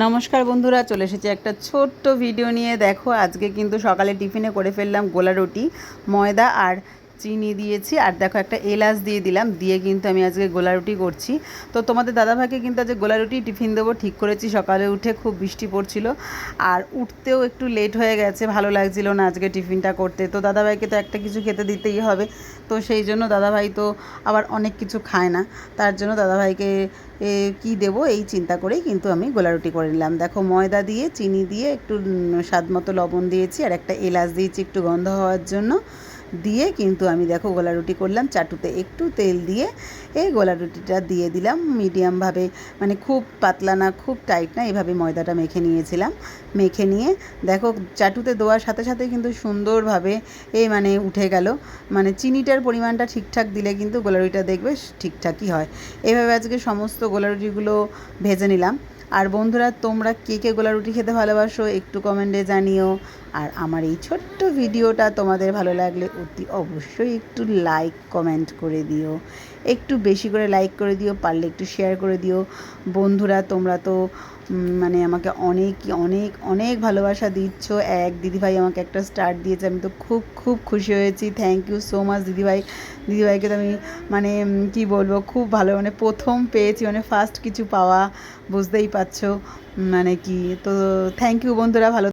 নমস্কার বন্ধুরা, চলে এসেছি একটা ছোট্ট ভিডিও নিয়ে। দেখো, আজকে কিন্তু সকালে টিফিনে করে ফেললাম গোলা রুটি, ময়দা আর চিনি দিয়েছি আর দেখো একটা এলাচ দিয়ে দিলাম, দিয়ে কিন্তু আমি আজকে গোলা রুটি করছি। তো তোমাদের দাদাভাইকে কিন্তু আজকে গোলা রুটি টিফিন দেবো, ঠিক করেছি, সকালে উঠে খুব বৃষ্টি পড়ছিল আর উঠতেও একটু লেট হয়ে গেছে, ভালো লাগছিল না আজকে টিফিনটা করতে। তো দাদাভাইকে তো একটা কিছু খেতে দিতেই হবে, তো সেই জন্য দাদাভাই তো আবার অনেক কিছু খায় না, তার জন্য দাদাভাইকে কি দেবো এই চিন্তা করেই কিন্তু আমি গোলা রুটি করে নিলাম। দেখো ময়দা দিয়ে, চিনি দিয়ে একটু স্বাদ মতো লবণ দিয়েছি আর একটা এলাচ দিয়েছি একটু গন্ধ হওয়ার জন্য। দিয়ে কিন্তু আমি দেখো গোলা রুটি করলাম, চাটুতে একটু তেল দিয়ে এই গোলা রুটিটা দিয়ে দিলাম। মিডিয়ামভাবে মানে খুব পাতলা না, খুব টাইট না, এভাবে ময়দাটা মেখে নিয়েছিলাম। মেখে নিয়ে দেখো চাটুতে দেওয়ার সাথে সাথে কিন্তু সুন্দরভাবে এই মানে উঠে গেল। মানে চিনিটার পরিমাণটা ঠিকঠাক দিলে কিন্তু গোলা রুটিটা দেখবে ঠিকঠাকই হয়। এভাবে আজকে সমস্ত গোলা রুটিগুলো ভেজে নিলাম। আর বন্ধুরা, তোমরা কে কে গোলা রুটি খেতে ভালোবাসো একটু কমেন্টে জানিও। আর আমার এই ছোট্ট ভিডিওটা তোমাদের ভালো লাগলে অতি অবশ্যই একটু লাইক কমেন্ট করে দিও। একটু বেশি করে লাইক করে দিও, পারলে একটু শেয়ার করে দিও। বন্ধুরা, তোমরা তো মানে আমাকে অনেক অনেক অনেক ভালোবাসা দিচ্ছ। এক দিদিভাই আমাকে একটা স্টার্ট দিয়েছে, আমি তো খুব খুব খুশি হয়েছি। থ্যাংক ইউ সো মাচ দিদিভাই। দিদিভাইকে তো আমি মানে কি বলব, খুব ভালো মানে প্রথম পেয়েছি মানে ফার্স্ট কিছু পাওয়া, বুঝতেই পারছ মানে কি, তো থ্যাংক ইউ বন্ধুরা, ভালো